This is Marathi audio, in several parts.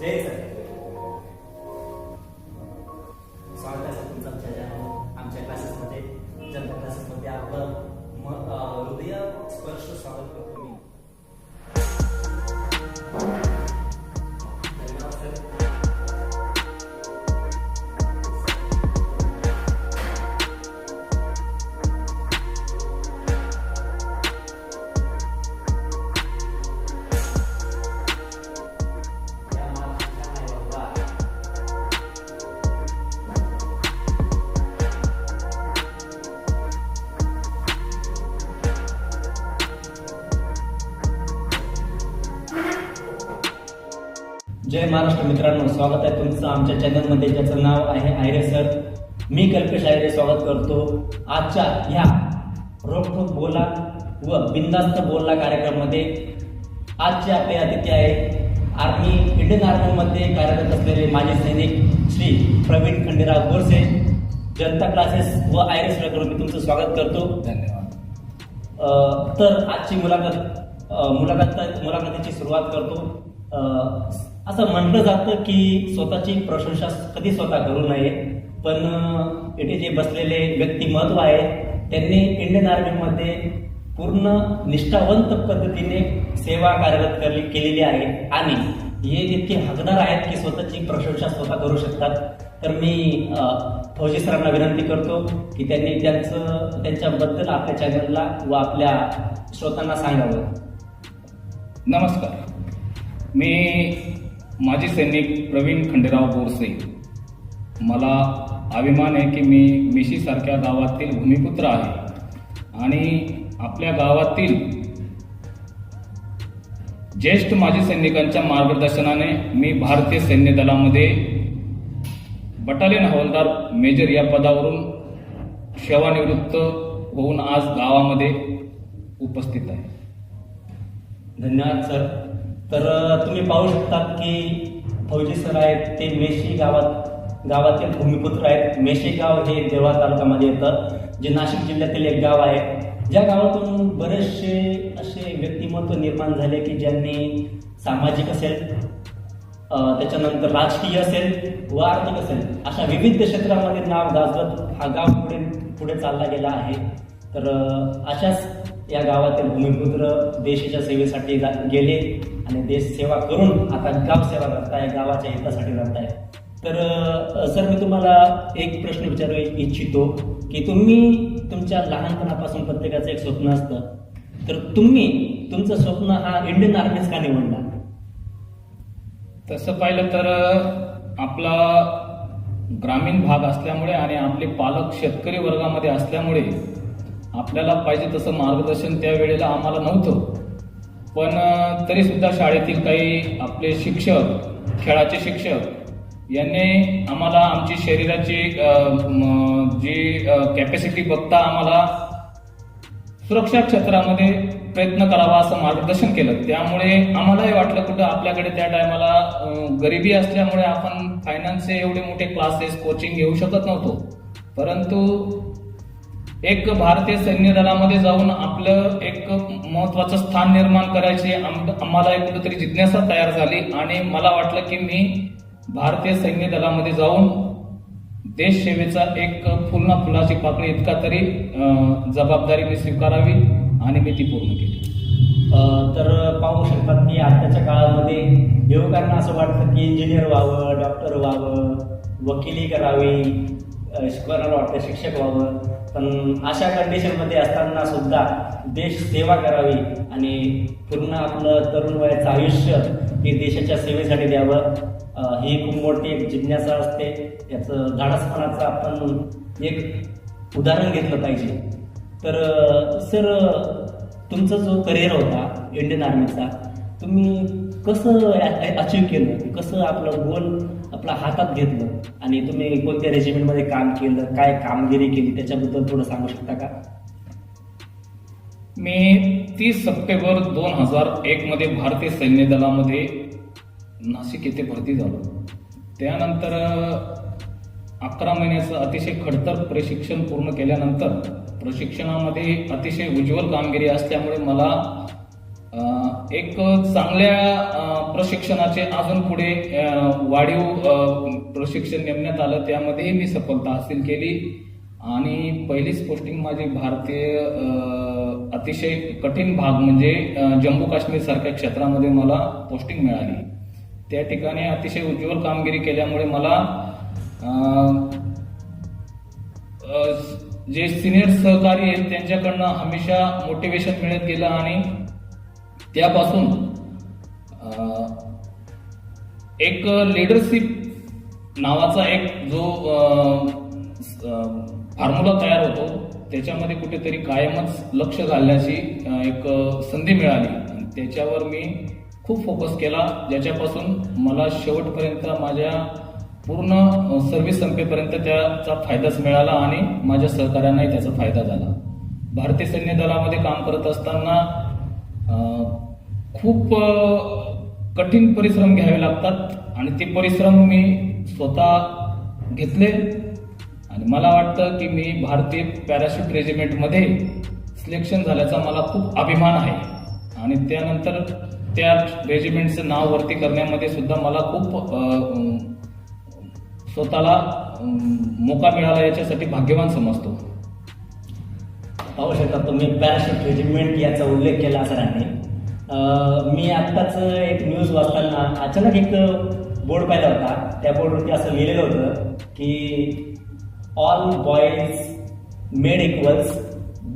जय जय महाराष्ट्र मित्रांनो स्वागत आहे तुमचं आमच्या चॅनलमध्ये ज्याचं नाव आहे आयरे सर. मी कल्पेश आयरे स्वागत करतो. आजच्या ह्या रोखोक बोला व बिंदास्त बोलला कार्यक्रमामध्ये आजचे आपले अतिथी आहेत आर्मी इंडियन आर्मीमध्ये कार्यरत असलेले माजी सैनिक श्री प्रवीण खंडेराव गोरसे जनता क्लासेस व आयरेस करून मी तुमचं स्वागत करतो. धन्यवाद. तर आजची मुलाखत मुलाखत मुलाखतीची सुरुवात करतो. असं म्हटलं जातं की स्वतःची प्रशंसा कधी स्वतः करू नये पण इथे जे बसलेले व्यक्तिमत्व आहे त्यांनी इंडियन आर्मीमध्ये पूर्ण निष्ठावंत पद्धतीने सेवा कार्यरत करली केलेली आहे. आणि हे जितके हकदार आहेत की स्वतःची प्रशंसा स्वतः करू शकतात तर मी फौजी सरांना विनंती करतो की त्यांनी त्यांचं त्यांच्याबद्दल आपल्या चॅनलला व आपल्या श्रोतांना सांगावं. नमस्कार. मी माजी सैनिक प्रवीण खंडेराव बोरसे. मला अभिमान आहे की मी मिशीसारख्या गावातील भूमिपुत्र आहे आणि आपल्या गावातील ज्येष्ठ माजी सैनिकांच्या मार्गदर्शनाने मी भारतीय सैन्य दलामध्ये बटालियन हवालदार मेजर या पदावरून सेवानिवृत्त होऊन आज गावामध्ये उपस्थित आहे. धन्यवाद सर. तर तुम्ही पाहू शकता की फौजी सर आहेत ते मेशी गावात गावातील भूमिपुत्र आहेत. मेशी गाव हे देवळा तालुक्यामध्ये येतं जे नाशिक जिल्ह्यातील एक गाव आहे. ज्या गावातून बरेचसे असे व्यक्तिमत्व निर्माण झाले की ज्यांनी सामाजिक असेल त्याच्यानंतर राजकीय असेल व आर्थिक असेल अशा विविध क्षेत्रामध्ये नाव गाजवत हा गाव पुढे पुढे चालला गेला आहे. तर अशाच या गावातील भूमिपुत्र देशाच्या सेवेसाठी गेले. आणि देश सेवा करून आता गाव सेवा करताय गावाच्या हितासाठी करताय तर सर मी तुम्हाला एक प्रश्न विचारू इच्छितो की तुम्ही तुमच्या लहानपणापासून प्रत्येकाचं एक स्वप्न असतं. तर तुम्ही तुमचं स्वप्न हा इंडियन आर्मीच का निवडला? तसं पाहिलं तर आपला ग्रामीण भाग असल्यामुळे आणि आपले पालक शेतकरी वर्गामध्ये असल्यामुळे आपल्याला पाहिजे तसं मार्गदर्शन त्यावेळेला आम्हाला नव्हतं. पण तरीसुद्धा शाळेतील काही आपले शिक्षक खेळाचे शिक्षक यांनी आम्हाला आमची शरीराची जी कॅपॅसिटी बघता आम्हाला सुरक्षा क्षेत्रामध्ये प्रयत्न करावा असं मार्गदर्शन केलं. त्यामुळे आम्हालाही वाटलं कुठं आपल्याकडे त्या टायमाला गरिबी असल्यामुळे आपण फायनान्सचे एवढे मोठे क्लासेस कोचिंग घेऊ शकत नव्हतो. परंतु एक भारतीय सैन्य दलामध्ये जाऊन आपलं एक महत्वाचं स्थान निर्माण करायची आम- आम्हाला एक कुठेतरी जिज्ञासा तयार झाली आणि मला वाटलं की मी भारतीय सैन्य दलामध्ये जाऊन देश सेवेचा एक फुलना फुलाची पाकळी इतका तरी जबाबदारी मी स्वीकारावी आणि मी ती पूर्ण केली. तर पाहू शकतात की आत्ताच्या काळामध्ये युवकांना असं वाटतं की इंजिनियर व्हावं डॉक्टर व्हावं वकिली करावी अ, वाटतं शिक्षक व्हावं. पण अशा कंडिशनमध्ये असताना सुद्धा देश सेवा करावी आणि पूर्ण आपलं तरुण वयाचं आयुष्य हे देशाच्या सेवेसाठी द्यावं. ही खूप मोठी एक जिज्ञासा असते. याचं धाडसपणाचं आपण एक उदाहरण घेतलं पाहिजे. तर सर तुमचा जो करिअर होता इंडियन आर्मीचा तुम्ही कसं अचीव केलं? कसं आपलं गोल आपल्या हातात घेतलं? आणि तुम्ही कोणत्या रेजिमेंटमध्ये काम केलं? काय कामगिरी केली? त्याच्याबद्दल थोडं सांगू शकता का? मी तीस सप्टेंबर दोन हजार एकमध्ये भारतीय सैन्य दलामध्ये नाशिक येथे भरती झालो. त्यानंतर अकरा महिन्याचं अतिशय खडतर प्रशिक्षण पूर्ण केल्यानंतर प्रशिक्षणामध्ये अतिशय उज्ज्वल कामगिरी असल्यामुळे मला एक चांगल्या प्रशिक्षणाचे अजून पुढे वाढीव प्रशिक्षण नेमण्यात आलं त्यामध्येही मी सफलता हासिल केली. आणि पहिलीच पोस्टिंग माझी भारतीय अतिशय कठीण भाग म्हणजे जम्मू काश्मीर सारख्या क्षेत्रामध्ये मला पोस्टिंग मिळाली. त्या ठिकाणी अतिशय उज्ज्वल कामगिरी केल्यामुळे मला जे सिनियर सहकारी आहेत त्यांच्याकडनं हमेशा मोटिवेशन मिळत गेलं आणि त्यापासून एक लिडरशिप नावाचा एक जो फॉर्म्युला तयार होतो त्याच्यामध्ये कुठेतरी कायमच लक्ष घालण्याची एक संधी मिळाली. त्याच्यावर मी खूप फोकस केला ज्याच्यापासून मला शेवटपर्यंत माझ्या पूर्ण सर्व्हिस संपेपर्यंत त्याचा फायदाच मिळाला आणि माझ्या सहकाऱ्यांनाही त्याचा फायदा झाला. भारतीय सैन्य दलामध्ये काम करत असताना खूप कठीण परिश्रम घ्यावे लागतात आणि ते परिश्रम मी स्वतः घेतले. आणि मला वाटतं की मी भारतीय पॅराशूट रेजिमेंटमध्ये सिलेक्शन झाल्याचा मला खूप अभिमान आहे. आणि त्यानंतर त्या रेजिमेंटचं नाव वरती करण्यामध्ये सुद्धा मला खूप स्वतःला मोका मिळाला याच्यासाठी भाग्यवान समजतो. पाहू शकता तुम्ही पॅराशूट रेजिमेंट याचा उल्लेख केला सरांनी मी आत्ताच एक न्यूज वाचताना अचानक एक बोर्ड पाहिला होता. त्या बोर्डवरती असं लिहिलेलं होतं की all boys made equals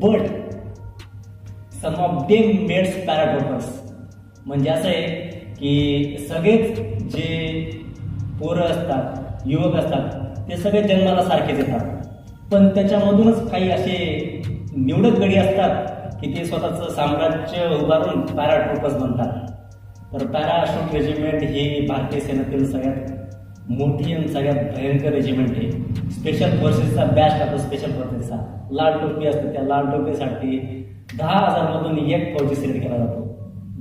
but some of them mades paratroopers म्हणजे असं आहे की सगळेच जे पोरं असतात युवक असतात ते सगळे जन्माला सारखेच येतात. पण त्याच्यामधूनच काही असे निवडक गडी असतात की ते स्वतःचं साम्राज्य उभारून पॅराट्रोपर्स बनतात. तर पॅराशूट रेजिमेंट ही भारतीय सेनेतील सगळ्यात मोठी आणि सगळ्यात भयंकर रेजिमेंट आहे. स्पेशल फोर्सेसचा बॅच राहतो स्पेशल फोर्सेसचा लाल टोपी असते त्या लाल टोपीसाठी दहा हजारमधून एक फौजी सिलेक्ट केला जातो.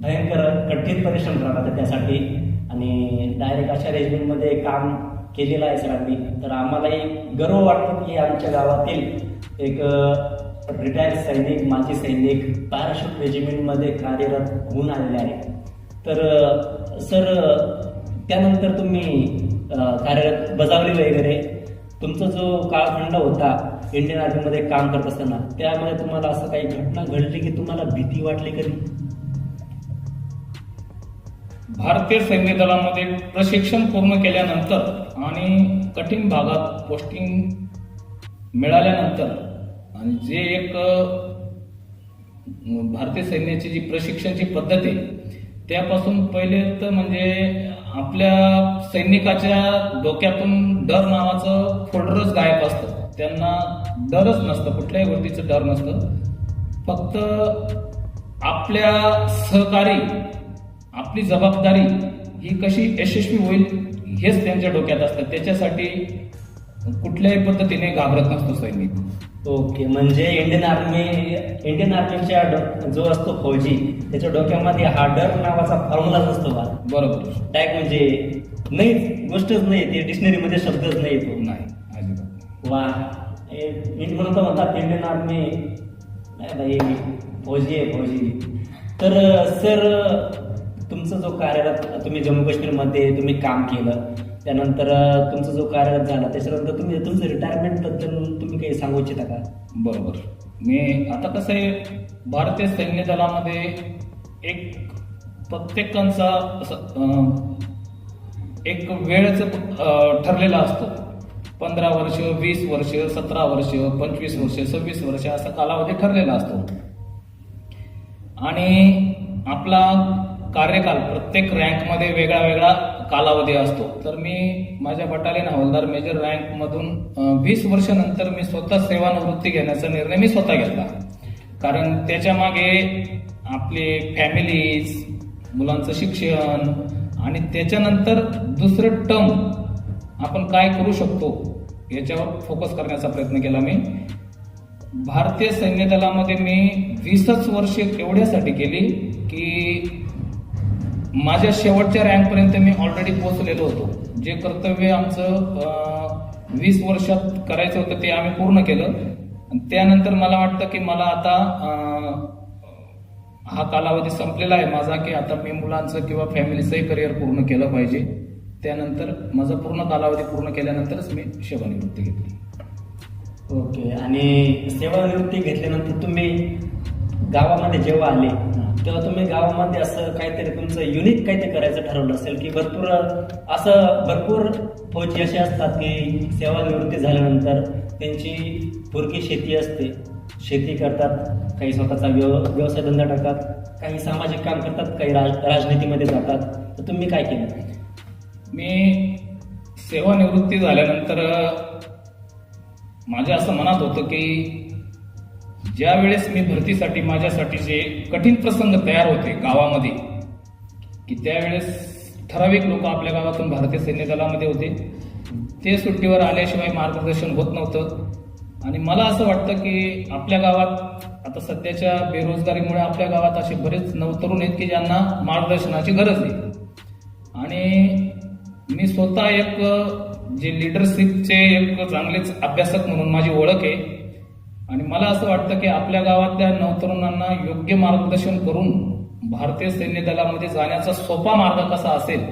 भयंकर कठीण परिश्रम करावा लागतात त्यासाठी. आणि डायरेक्ट अशा रेजिमेंटमध्ये काम केलेलं आहे सरांनी. तर आम्हालाही गर्व वाटतो की आमच्या गावातील एक रिटायर्ड सैनिक माजी सैनिक पॅराशूट रेजिमेंटमध्ये कार्यरत होऊन आलेले आहेत. तर सर त्यानंतर तुम्ही कार्यरत बजावली वगैरे तुमचा जो काळखंड होता इंडियन आर्मीमध्ये काम करत असताना त्यामध्ये तुम्हाला असं काही घटना घडली की तुम्हाला भीती वाटली कधी? भारतीय सैन्य दलामध्ये प्रशिक्षण पूर्ण केल्यानंतर आणि कठीण भागात पोस्टिंग मिळाल्यानंतर आणि जे एक भारतीय सैन्याची जी प्रशिक्षणाची पद्धत आहे त्यापासून पहिले तर म्हणजे आपल्या सैनिकाच्या डोक्यातून डर नावाचं फोल्डरच गायब असतं. त्यांना डरच नसतं कुठल्याही गोष्टीचं डर नसतं. फक्त आपल्या सहकारी आपली जबाबदारी ही कशी यशस्वी होईल हेच त्यांच्या डोक्यात असतं. त्याच्यासाठी कुठल्याही पद्धतीने घाबरत नसतो सैनिक. ओके म्हणजे इंडियन आर्मी इंडियन आर्मीच्या जो असतो फौजी त्याच्या डोक्यामध्ये हा डर नावाचा फॉर्म्युलाच असतो बा. बरोबर. टॅग म्हणजे नाही गोष्टच नाही ते डिक्शनरीमध्ये शब्दच नाही येतो नाही. वा म्हणून तर म्हणतात इंडियन आर्मी नाही बाई फौजी आहे फौजी. तर सर तुमचं जो कार्यरत तुम्ही जम्मू काश्मीरमध्ये तुम्ही काम केलं त्यानंतर तुमचा जो कार्यरत झाला त्याच्यानंतर तुम्ही तुमचं रिटायरमेंटबद्दल तुम्ही काही सांगू इच्छिता का? बरोबर. मी आता कसं आहे भारतीय सैन्य दलामध्ये एक प्रत्येकांचा एक वेळच ठरलेला असतो. पंधरा वर्ष वीस वर्ष सतरा वर्ष पंचवीस वर्ष सव्वीस वर्ष असा कालावधी ठरलेला असतो. आणि आपला कार्यकाल प्रत्येक रँकमध्ये वेगळा वेगळा कालावधी असतो. तर मी माझ्या बटालियन हवालदार मेजर रँकमधून वीस वर्षानंतर मी स्वतः सेवानिवृत्ती घेण्याचा निर्णय मी स्वतः घेतला. कारण त्याच्यामागे आपले फॅमिलीज मुलांचं शिक्षण आणि त्याच्यानंतर दुसरं टर्म आपण काय करू शकतो याच्यावर फोकस करण्याचा प्रयत्न केला मी. भारतीय सैन्य दलामध्ये मी वीसच वर्ष एवढ्यासाठी केली की माझ्या शेवटच्या रँकपर्यंत मी ऑलरेडी पोहोचलेलो होतो. जे कर्तव्य आमचं वीस वर्षात करायचं होतं ते आम्ही पूर्ण केलं. आणि त्यानंतर मला वाटतं की मला आता हा कालावधी संपलेला आहे माझा की आता मी मुलांचं किंवा फॅमिलीचंही करिअर पूर्ण केलं पाहिजे. त्यानंतर माझा पूर्ण कालावधी पूर्ण केल्यानंतरच मी सेवानिवृत्ती घेतली. ओके आणि सेवानिवृत्ती घेतल्यानंतर तुम्ही गावामध्ये जेव्हा आले तेव्हा तुम्ही गावामध्ये असं काहीतरी तुमचं युनिक काहीतरी करायचं ठरवलं असेल की भरपूर असं भरपूर फौजी असे असतात की सेवानिवृत्ती झाल्यानंतर त्यांची पुरकी शेती असते. शेती करतात काही स्वतःचा व्यव व्यवसाय धंदा टाकतात काही सामाजिक काम करतात काही राज राजनीतीमध्ये जातात. तर तुम्ही काय केलं? मी सेवानिवृत्ती झाल्यानंतर माझ्या असं मनात होतं की ज्या वेळेस मी भरतीसाठी माझ्यासाठी जे कठीण प्रसंग तयार होते गावामध्ये की त्यावेळेस ठराविक लोक आपल्या गावातून भारतीय सैन्य दलामध्ये होते. ते सुट्टीवर आल्याशिवाय मार्गदर्शन होत नव्हतं. आणि मला असं वाटतं की आपल्या गावात आता सध्याच्या बेरोजगारीमुळे आपल्या गावात असे बरेच नवतरुण आहेत की ज्यांना मार्गदर्शनाची गरज आहे आणि मी स्वतः एक जे लिडरशिपचे एक चांगलेच अभ्यासक म्हणून माझी ओळख आहे आणि मला असं वाटतं की आपल्या गावातल्या नवतरुणांना योग्य मार्गदर्शन करून भारतीय सैन्य दलामध्ये जाण्याचा सोपा मार्ग कसा असेल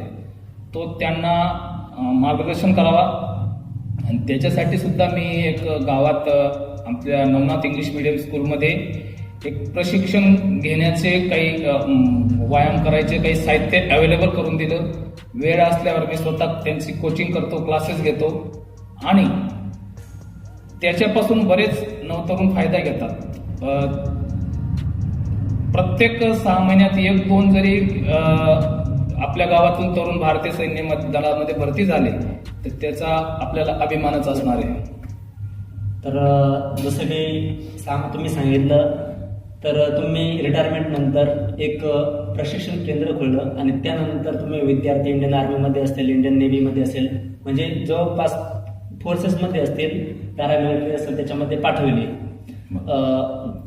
तो त्यांना मार्गदर्शन करावा. आणि त्याच्यासाठी सुद्धा मी एक गावात आपल्या नवनाथ इंग्लिश मिडियम स्कूलमध्ये एक प्रशिक्षण घेण्याचे काही व्यायाम करायचे काही साहित्य अवेलेबल करून दिलं. वेळ असल्यावर मी स्वतः त्यांची कोचिंग करतो क्लासेस घेतो. आणि त्याच्यापासून बरेच नवतरुण फायदा घेतात. प्रत्येक सहा महिन्यात एक दोन जरी आपल्या गावातून तरुण भारतीय सैन्य दलामध्ये भरती झाले तर त्याचा आपल्याला अभिमानच असणार आहे. तर जसं की सांग तुम्ही सांगितलं तर तुम्ही रिटायरमेंट नंतर एक प्रशिक्षण केंद्र खोललं आणि त्यानंतर तुम्ही विद्यार्थी इंडियन आर्मीमध्ये असेल इंडियन नेव्हीमध्ये असेल म्हणजे जवळपास फोर्सेसमध्ये असतील पॅरामिलिटरी असेल त्याच्यामध्ये पाठवले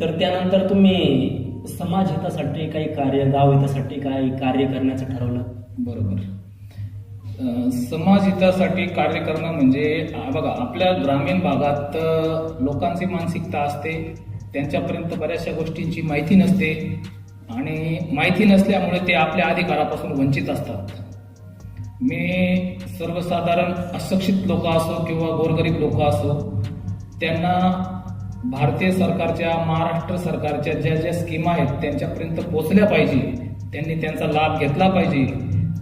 तर त्यानंतर तुम्ही समाज हितासाठी काही कार्य गाव हितासाठी काही कार्य करण्याचं ठरवलं? बरोबर. समाज हितासाठी कार्य करणं म्हणजे बघा आपल्या ग्रामीण भागात लोकांची मानसिकता असते त्यांच्यापर्यंत बऱ्याचशा गोष्टींची माहिती नसते आणि माहिती नसल्यामुळे ते आपल्या अधिकारापासून वंचित असतात. मी सर्वसाधारण अशिक्षित लोक असो किंवा गोरगरीब लोक असो त्यांना भारतीय सरकारच्या महाराष्ट्र सरकारच्या ज्या ज्या स्कीम आहेत त्यांच्यापर्यंत पोचल्या पाहिजे त्यांनी त्यांचा लाभ घेतला पाहिजे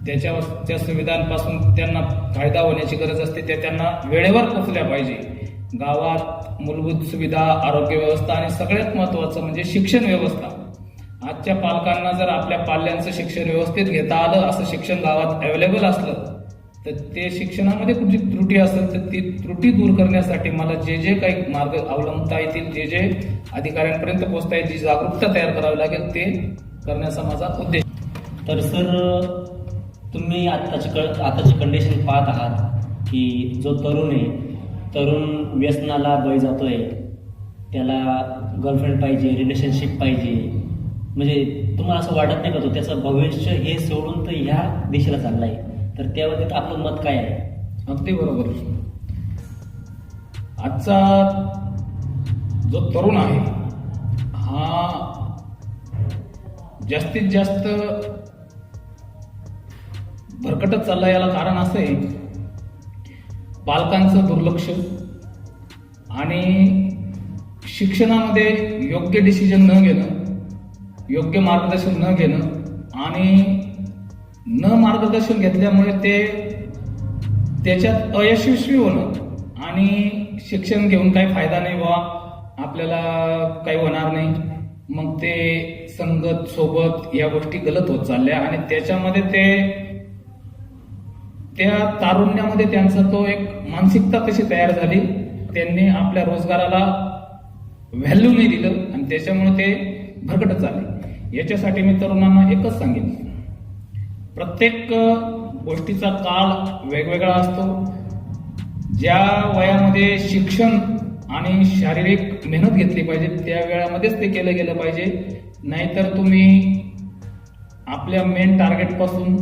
त्याच्या त्या सुविधांपासून त्यांना फायदा होण्याची गरज असते त्या त्यांना वेळेवर पोचल्या पाहिजे. गावात मूलभूत सुविधा आरोग्य व्यवस्था आणि सगळ्यात महत्वाचं म्हणजे शिक्षण व्यवस्था. आजच्या पालकांना जर आपल्या पाल्यांचं शिक्षण व्यवस्थित घेता आलं असं शिक्षण गावात अवेलेबल असलं तर ते शिक्षणामध्ये कुठली त्रुटी असेल तर ती त्रुटी दूर करण्यासाठी मला जे जे काही मार्ग अवलंबता येतील जे जे अधिकाऱ्यांपर्यंत पोहोचता येईल जी जागरूकता तयार करावी लागेल ते करण्याचा माझा उद्देश. तर सर तुम्ही आत्ताची क आताची कंडिशन पाहत आहात की जो तरुण आहे तरुण व्यसनाला बळी जातोय त्याला गर्लफ्रेंड पाहिजे रिलेशनशिप पाहिजे म्हणजे तुम्हाला असं वाटत नाही का तो त्याचं भविष्य हे सोडून तर ह्या दिशेला चाललाय? तर त्याबाबतीत आपलं मत काय आहे? अगदी बरोबर. आजचा जो तरुण आहे हा जास्तीत जास्त भरकटत चालला याला कारण असं आहे पालकांचं दुर्लक्ष आणि शिक्षणामध्ये योग्य डिसिजन न घेणं योग्य मार्गदर्शन न घेणं आणि न मार्गदर्शन घेतल्यामुळे ते त्याच्यात अयशस्वी होणं आणि शिक्षण घेऊन काही फायदा नाही बा आपल्याला काही होणार नाही. मग ते संगत सोबत या गोष्टी गलत होत चालल्या आणि त्याच्यामध्ये ते त्या तारुण्यामध्ये त्यांचा तो एक मानसिकता कशी तयार झाली त्यांनी आपल्या रोजगाराला व्हॅल्यू नाही दिलं आणि त्याच्यामुळे ते भरकटच झाले. याच्यासाठी मी तरुणांना एकच सांगेन प्रत्येक गोष्टीचा काळ वेगवेगळा असतो. ज्या वयामध्ये शिक्षण आणि शारीरिक मेहनत घेतली पाहिजे त्या वेळामध्येच ते केलं गेलं पाहिजे. नाहीतर तुम्ही आपल्या मेन टार्गेटपासून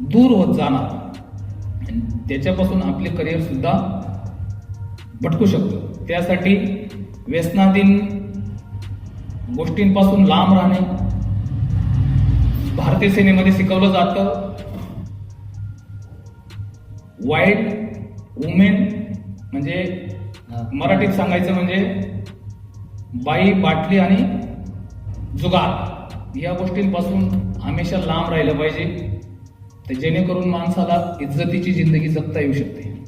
दूर होत जाणार. त्याच्यापासून आपले करिअर सुद्धा भटकू शकतो. त्यासाठी व्यसनाधीन गोष्टींपासून लांब राहणे. भारतीय सेनेमध्ये शिकवलं जातं. वाईल्ड वुमेन म्हणजे. मराठीत सांगायचं म्हणजे बाई बाटली आणि जुगार. या गोष्टींपासून हमेशा लांब राहिलं पाहिजे. तर जेणेकरून माणसाला इज्जतीची जिंदगी जगता येऊ शकते.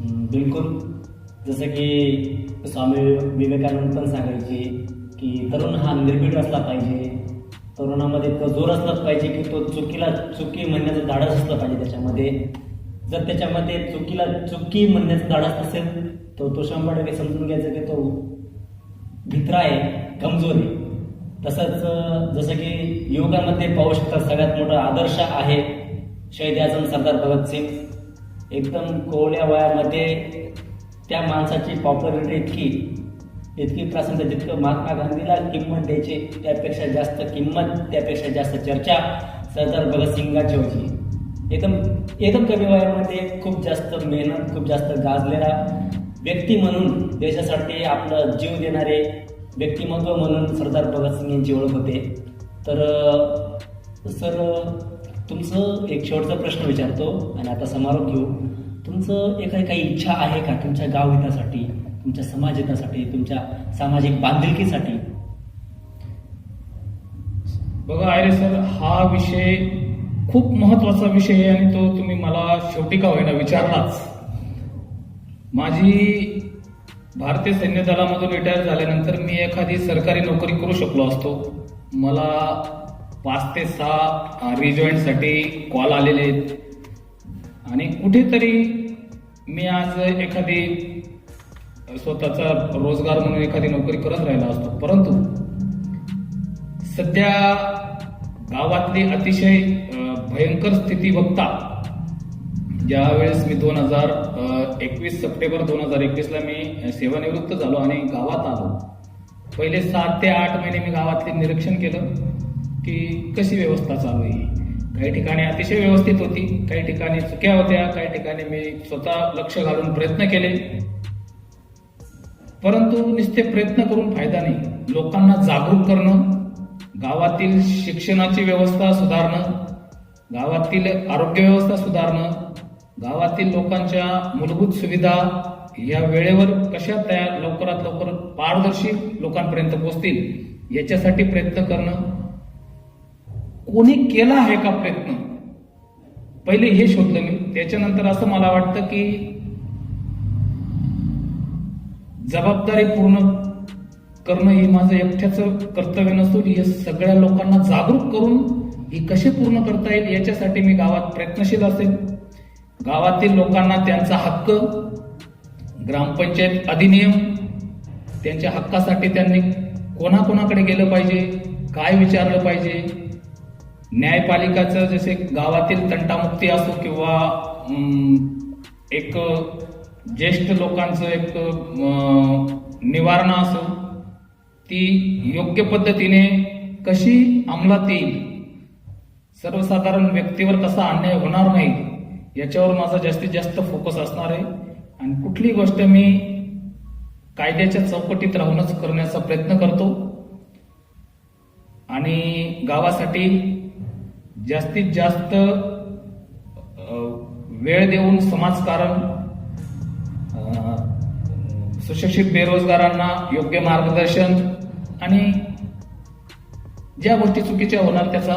बिलकुल. जसं की स्वामी विवेकानंद पण सांगायचे की तरुण हा निर्भीड असला पाहिजे. तरुणामध्ये तो जोर असलाच पाहिजे की तो चुकीला चुकी म्हणण्याचं धाडस असलं पाहिजे त्याच्यामध्ये. जर त्याच्यामध्ये चुकीला चुकी म्हणण्याचं धाडस नसेल तर तो शंभर टक्के समजून घ्यायचं की तो भित्रा आहे कमजोर आहे. तसंच जसं की युवकांमध्ये पाहू शकता सगळ्यात मोठा आदर्श आहे शहीद आझम सरदार भगतसिंग एकदम कोवळ्या वयामध्ये त्या माणसाची पॉप्युलरिटी इतकी इतकी प्रसंग जितकं महात्मा गांधीला किंमत द्यायची त्यापेक्षा जास्त किंमत त्यापेक्षा जास्त चर्चा सरदार भगतसिंगाची होती एकदम एकदम कमी वयामध्ये खूप जास्त मेहनत खूप जास्त गाजलेला व्यक्ती म्हणून देशासाठी आपलं जीव देणारे व्यक्तिमत्व म्हणून सरदार भगतसिंग यांची ओळख होते. तर सर तुमचं एक शेवटचा प्रश्न विचारतो आणि आता समारोप घेऊ. तुमचं एखादी काही इच्छा आहे का तुमच्या गाव हितासाठी? तुमच्या समाजहितासाठी तुमच्या सामाजिक बांधिलकीसाठी? बघा आयरे सर हा विषय खूप महत्त्वाचा विषय आहे आणि तो तुम्ही मला शेवटी का होईना विचारलाच. माझी भारतीय सैन्य दलामधून रिटायर झाल्यानंतर मी एखादी सरकारी नोकरी करू शकलो असतो. मला पाच ते सहा रिजॉईंटसाठी कॉल आलेले आहेत. आणि कुठेतरी मी आज एखादी स्वतःचा रोजगार म्हणून एखादी नोकरी करत राहिला असतो. परंतु सध्या गावातली अतिशय भयंकर स्थिती बघता ज्यावेळेस मी दोन हजार एकवीस सप्टेंबर दोन हजार एकवीसला मी सेवानिवृत्त झालो आणि गावात आलो. पहिले सात ते आठ महिने मी गावातले निरीक्षण केलं की कशी व्यवस्था चालू आहे काही ठिकाणी अतिशय व्यवस्थित होती काही ठिकाणी चुक्या होत्या काही ठिकाणी मी स्वतः लक्ष घालून प्रयत्न केले. परंतु नुसते प्रयत्न करून फायदा नाही. लोकांना जागरूक करणं गावातील शिक्षणाची व्यवस्था सुधारणं गावातील आरोग्य व्यवस्था सुधारणं गावातील लोकांच्या मूलभूत सुविधा या वेळेवर कशा तयार लवकरात लवकर पारदर्शी लोकांपर्यंत पोहोचतील याच्यासाठी प्रयत्न करणं. कोणी केला आहे का प्रयत्न? पहिले हे शोधलं मी. त्याच्यानंतर असं मला वाटतं की जबाबदारी पूर्ण करणं हे माझं एकट्याचं कर्तव्य नसून हे सगळ्या लोकांना जागरूक करून ही कशी पूर्ण करता येईल याच्यासाठी मी गावात प्रयत्नशील असेल. गावातील लोकांना त्यांचा हक्क ग्रामपंचायत अधिनियम त्यांच्या हक्कासाठी त्यांनी कोणाकोणाकडे गेलं पाहिजे काय विचारलं पाहिजे. न्यायपालिकाचं जसे गावातील तंटामुक्ती असो किंवा एक ज्येष्ठ लोकांचं एक निवारणा असो ती योग्य पद्धतीने कशी अंमलात येईल? सर्वसाधारण व्यक्तीवर कसा अन्याय होणार नाही याच्यावर माझा जास्तीत जास्त फोकस असणार आहे. आणि कुठली गोष्ट मी कायद्याच्या चौकटीत राहूनच करण्याचा प्रयत्न करतो. आणि गावासाठी जास्तीत जास्त वेळ देऊन समाजकारण सुशिक्षित बेरोजगारांना योग्य मार्गदर्शन आणि ज्या गोष्टी चुकीच्या होणार त्याचा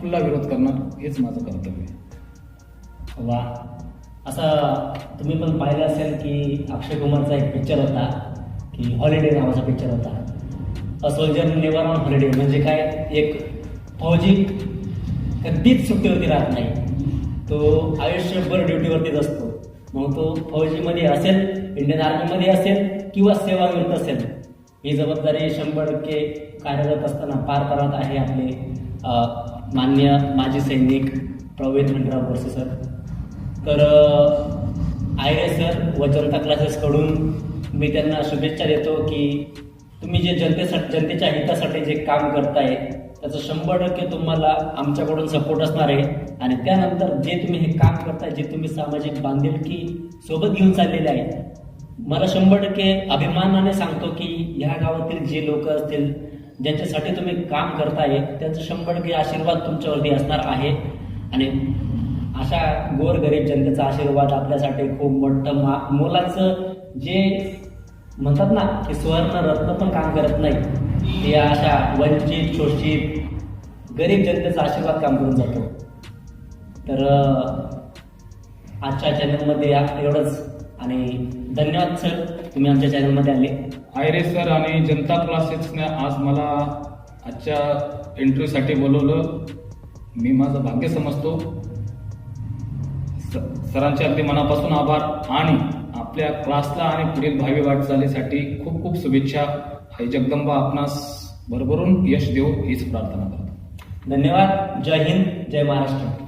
खुल्ला विरोध करणार हेच माझं कर्तव्य वा. असा तुम्ही पण पाहिलं असेल की अक्षय कुमारचा एक पिक्चर होता की हॉलिडे नावाचा पिक्चर होता. A soldier never on holiday म्हणजे काय? एक फौजी कधीच सुट्टीवरती राहत नाही. तो आयुष्यभर ड्युटीवरतीच असतो. मग तो फौजीमध्ये असेल इंडियन आर्मीमध्ये असेल किंवा सेवानिवृत्त असेल ही जबाबदारी शंभर टक्के कार्यरत असताना पार पाडत आहे आपले मान्य माजी सैनिक प्रवीण मंडराव बोरसे सर. तर आयरे सर व जनता क्लासेसकडून मी त्यांना शुभेच्छा देतो की तुम्ही जे जनतेसाठी जनतेच्या हितासाठी जे काम करताय त्याचं शंभर टक्के तुम्हाला आमच्याकडून सपोर्ट असणार आहे. आणि त्यानंतर जे तुम्ही हे काम करताय जे तुम्ही सामाजिक बांधिलकी सोबत घेऊन चाललेले आहे मला शंभर टक्के अभिमानाने सांगतो की ह्या गावातील जे लोक असतील ज्यांच्यासाठी तुम्ही काम करताय त्यांचं शंभर टक्के आशीर्वाद तुमच्यावरती असणार आहे. आणि अशा गोरगरीब जनतेचा आशीर्वाद आपल्यासाठी खूप मोठं मा मोलाचं जे म्हणतात ना की सुवर्ण रत्न पण काम करत नाही ते अशा वंचित शोषित गरीब जनतेचा आशीर्वाद काम करून जातो. तर आजच्या चॅनलमध्ये एवढंच. आणि धन्यवाद सर तुम्ही आमच्या चॅनलमध्ये आले. आयरे सर आणि जनता क्लासेसने आज मला आजच्या इंटरव्ह्यूसाठी बोलवलं. मी माझं भाग्य समजतो. सरांचे अगदी मनापासून आभार. आणि आपल्या क्लासला आणि पुढील भावी वाटचालीसाठी खूप खूप शुभेच्छा. आई जगदंबा आपणास भरभरून यश देऊ हीच प्रार्थना करतो. धन्यवाद. जय हिंद जय महाराष्ट्र.